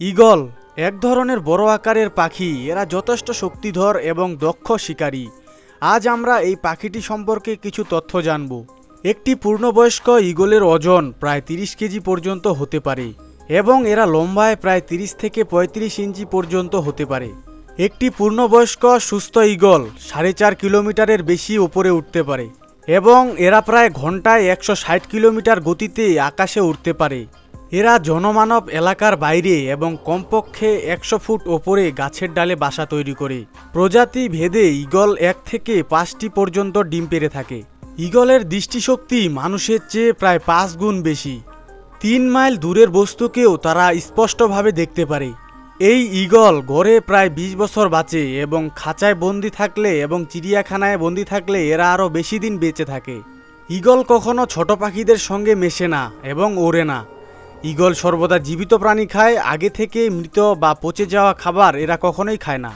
Eagle এক ধরনের বড় আকারের পাখি, এরা যথেষ্ট শক্তিধর এবং দক্ষ শিকারী। আজ আমরা এই পাখিটি সম্পর্কে কিছু তথ্য জানব। একটি পূর্ণবয়স্ক ঈগলের ওজন প্রায় তিরিশ কেজি পর্যন্ত হতে পারে এবং এরা লম্বায় প্রায় তিরিশ থেকে পঁয়ত্রিশ ইঞ্চি পর্যন্ত হতে পারে। একটি পূর্ণবয়স্ক সুস্থ ঈগল সাড়ে চার কিলোমিটারের বেশি উপরে উঠতে পারে এবং এরা প্রায় ঘন্টায় একশো ষাট কিলোমিটার গতিতে আকাশে উঠতে পারে। এরা জনমানব এলাকার বাইরে এবং কমপক্ষে একশো ফুট ওপরে গাছের ডালে বাসা তৈরি করে। প্রজাতি ভেদে ঈগল এক থেকে পাঁচটি পর্যন্ত ডিম পেড়ে থাকে। ঈগলের দৃষ্টিশক্তি মানুষের চেয়ে প্রায় পাঁচ গুণ বেশি। তিন মাইল দূরের বস্তুকেও তারা স্পষ্টভাবে দেখতে পারে। এই ঈগল গড়ে প্রায় বিশ বছর বাঁচে এবং খাঁচায় বন্দি থাকলে এবং চিড়িয়াখানায় বন্দি থাকলে এরা আরও বেশি দিন বেঁচে থাকে। ঈগল কখনো ছোট পাখিদের সঙ্গে মেশে না এবং ওড়ে না। ঈগল সর্বদা জীবিত প্রাণী খায়, আগে থেকে মৃত বা পচে যাওয়া খাবার এরা কখনোই খায় না।